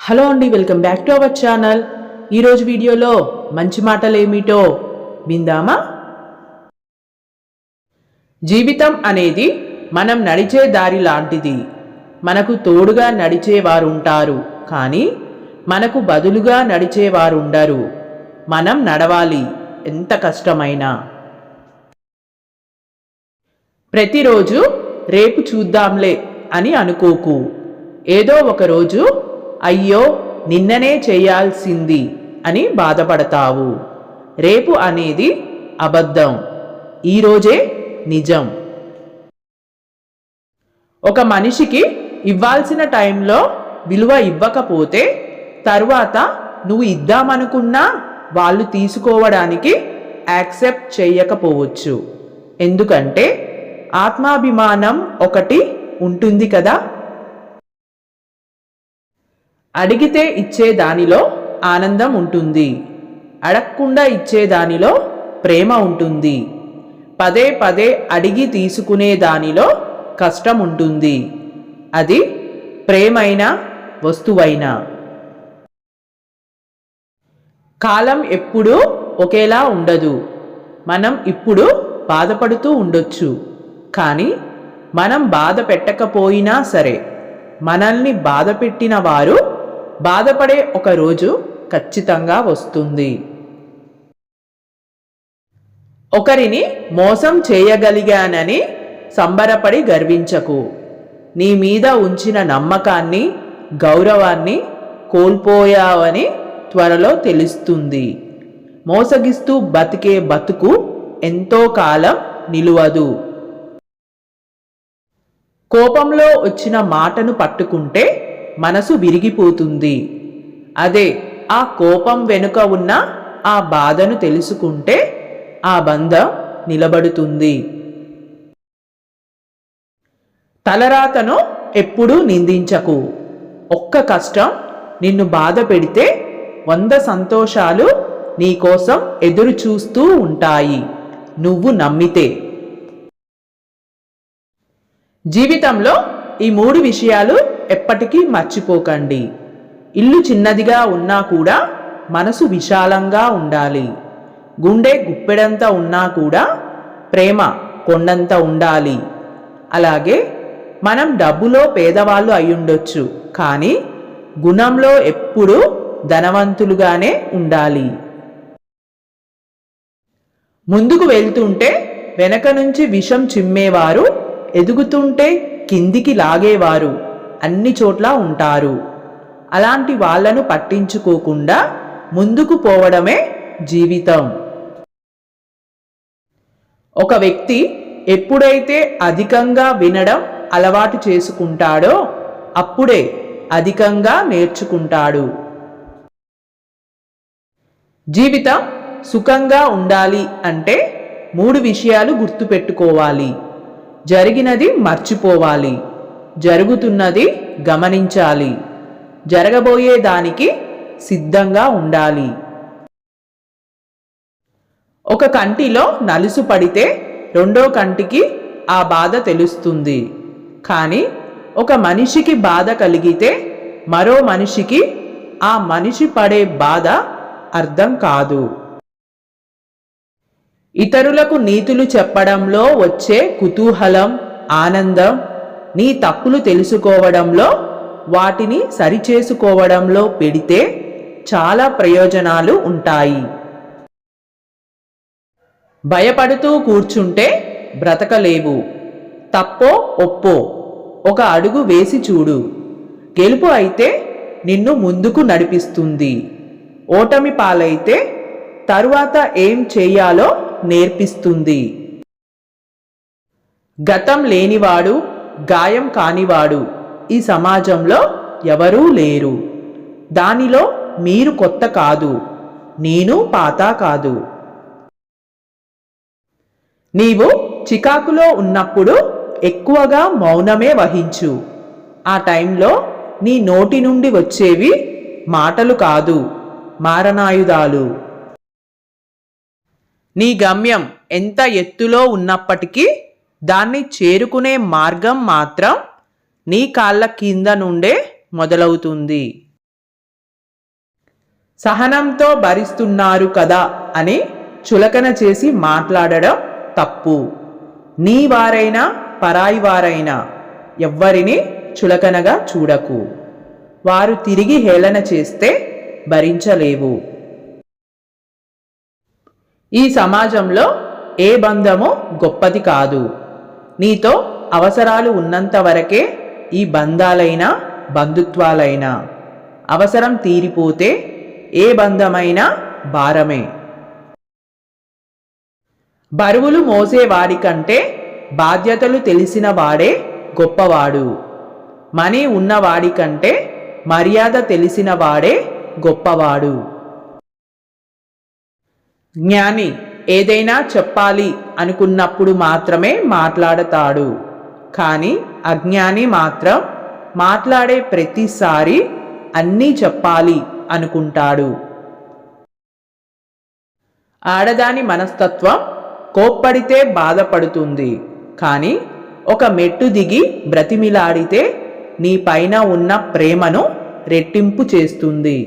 Hello అండి welcome back to our channel. ఈరోజు వీడియోలో మంచి మాటలు ఏమిటో విందామా? జీవితం అనేది మనం నడిచే దారి లాంటిది. మనకు తోడుగా నడిచేవారు ఉంటారు కానీ మనకు బదులుగా నడిచేవారు ఉండరు మనం నడవాలి ఎంత కష్టమైనా. ప్రతిరోజు రేపు చూద్దాంలే అని అనుకోకు. ఏదో ఒకరోజు అయ్యో నిన్ననే చేయాల్సింది అని బాధపడతావు. రేపు అనేది అబద్ధం. ఈరోజే నిజం. ఒక మనిషికి ఇవ్వాల్సిన టైంలో విలువ ఇవ్వకపోతే తర్వాత నువ్వు ఇద్దామనుకున్నా వాళ్ళు తీసుకోవడానికి యాక్సెప్ట్ చేయకపోవచ్చు. ఎందుకంటే ఆత్మాభిమానం ఒకటి ఉంటుంది కదా? అడిగితే ఇచ్చే దానిలో ఆనందం ఉంటుంది. అడగకుండా ఇచ్చే దానిలో ప్రేమ ఉంటుంది. పదే పదే అడిగి తీసుకునే దానిలో కష్టం ఉంటుంది. అది ప్రేమైనా వస్తువైనా. కాలం ఎప్పుడూ ఒకేలా ఉండదు. మనం ఇప్పుడు బాధపడుతూ ఉండొచ్చు. కానీ మనం బాధ పెట్టకపోయినా సరే మనల్ని బాధ పెట్టిన వారు బాధపడే ఒక రోజు ఖచ్చితంగా వస్తుంది. ఒకరిని మోసం చేయగలిగానని సంబరపడి గర్వించకు. నీ మీద ఉంచిన నమ్మకాన్ని గౌరవాన్ని కోల్పోయావని త్వరలో తెలుస్తుంది. మోసగిస్తూ బతికే బతుకు ఎంతో కాలం నిలువదు. కోపంలో వచ్చిన మాటను పట్టుకుంటే మనసు విరిగిపోతుంది. అదే ఆ కోపం వెనుక ఉన్న ఆ బాధను తెలుసుకుంటే ఆ బంధం నిలబడుతుంది. తలరాతను ఎప్పుడూ నిందించకు. ఒక్క కష్టం నిన్ను బాధ పెడితే వంద సంతోషాలు నీకోసం ఎదురు చూస్తూ ఉంటాయి. నువ్వు నమ్మితే. జీవితంలో ఈ మూడు విషయాలు ఎప్పటికీ మర్చిపోకండి. ఇల్లు చిన్నదిగా ఉన్నా కూడా మనసు విశాలంగా ఉండాలి. గుండె గుప్పెడంత ఉన్నా కూడా ప్రేమ కొండంత ఉండాలి. అలాగే మనం డబ్బులో పేదవాళ్ళు అయ్యుండొచ్చు కానీ గుణంలో ఎప్పుడూ ధనవంతులుగానే ఉండాలి. ముందుకు వెళ్తుంటే వెనక నుంచి విషం చిమ్మేవారు ఎదుగుతుంటే కిందికి లాగేవారు. అన్ని చోట్ల ఉంటారు. అలాంటి వాళ్ళను పట్టించుకోకుండా ముందుకు పోవడమే జీవితం. ఒక వ్యక్తి ఎప్పుడైతే అధికంగా వినడం అలవాటు చేసుకుంటాడో అప్పుడే అధికంగా నేర్చుకుంటాడు. జీవితం సుఖంగా ఉండాలి అంటే మూడు విషయాలు గుర్తుపెట్టుకోవాలి. జరిగినది మర్చిపోవాలి. జరుగుతున్నది గమనించాలి. జరగబోయే దానికి సిద్ధంగా ఉండాలి. ఒక కంటిలో నలుసు పడితే రెండో కంటికి ఆ బాధ తెలుస్తుంది. కానీ ఒక మనిషికి బాధ కలిగితే మరో మనిషికి ఆ మనిషి పడే బాధ అర్థం కాదు. ఇతరులకు నీతులు చెప్పడంలో వచ్చే కుతూహలం ఆనందం నీ తప్పులు తెలుసుకోవడంలో వాటిని సరిచేసుకోవడంలో పెడితే చాలా ప్రయోజనాలు ఉంటాయి. భయపడుతూ కూర్చుంటే బ్రతకలేవు. తప్పో ఒప్పో ఒక అడుగు వేసి చూడు. గెలుపు అయితే నిన్ను ముందుకు నడిపిస్తుంది. ఓటమి పాలైతే తరువాత ఏం చేయాలో నేర్పిస్తుంది. గతం లేనివాడు గాయం కానివాడు. ఈ సమాజంలో ఎవరూ లేరు. దానిలో మీరు కొత్త కాదు. నేను పాత కాదు. నీవు చికాకులో ఉన్నప్పుడు ఎక్కువగా మౌనమే వహించు. ఆ టైంలో నీ నోటి నుండి వచ్చేవి మాటలు కాదు మారణాయుధాలు. నీ గమ్యం ఎంత ఎత్తులో ఉన్నప్పటికీ దాన్ని చేరుకునే మార్గం మాత్రం నీ కాళ్ళ కింద నుండే మొదలవుతుంది. సహనంతో భరిస్తున్నారు కదా అని చులకన చేసి మాట్లాడడం తప్పు. నీ వారైనా పరాయి వారైనా ఎవ్వరిని చులకనగా చూడకు. వారు తిరిగి హేళన చేస్తే భరించలేవు. ఈ సమాజంలో ఏ బంధము గొప్పది కాదు. నీతో అవసరాలు ఉన్నంత వరకే ఈ బంధాలైనా బంధుత్వాలైనా అవసరం తీరిపోతే ఏ బంధమైనా భారమే. బరువులు మోసేవాడి కంటే బాధ్యతలు తెలిసిన వాడే గొప్పవాడు. మనీ ఉన్నవాడి కంటే మర్యాద తెలిసిన వాడే గొప్పవాడు. జ్ఞాని ఏదైనా చెప్పాలి అనుకున్నప్పుడు మాత్రమే మాట్లాడతాడు. కానీ అజ్ఞాని మాత్రం మాట్లాడే ప్రతిసారి అన్నీ చెప్పాలి అనుకుంటాడు. ఆడదాని మనస్తత్వం కోప్పడితే బాధపడుతుంది. కానీ ఒక మెట్టు దిగి బ్రతిమిలాడితే నీ పైన ఉన్న ప్రేమను రెట్టింపు చేస్తుంది.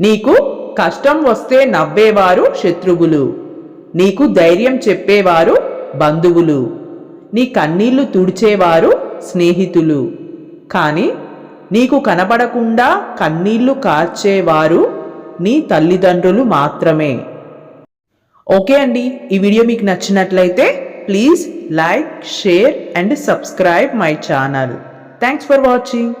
నీకు కష్టం వస్తే నవ్వేవారు శత్రువులు. నీకు ధైర్యం చెప్పేవారు బంధువులు. నీ కన్నీళ్ళు తుడిచేవారు స్నేహితులు. కానీ నీకు కనపడకుండా కన్నీళ్ళు కార్చేవారు నీ తల్లిదండ్రులు మాత్రమే. ఓకే అండి ఈ వీడియో మీకు నచ్చినట్లయితే please like share and subscribe my channel. Thanks for watching.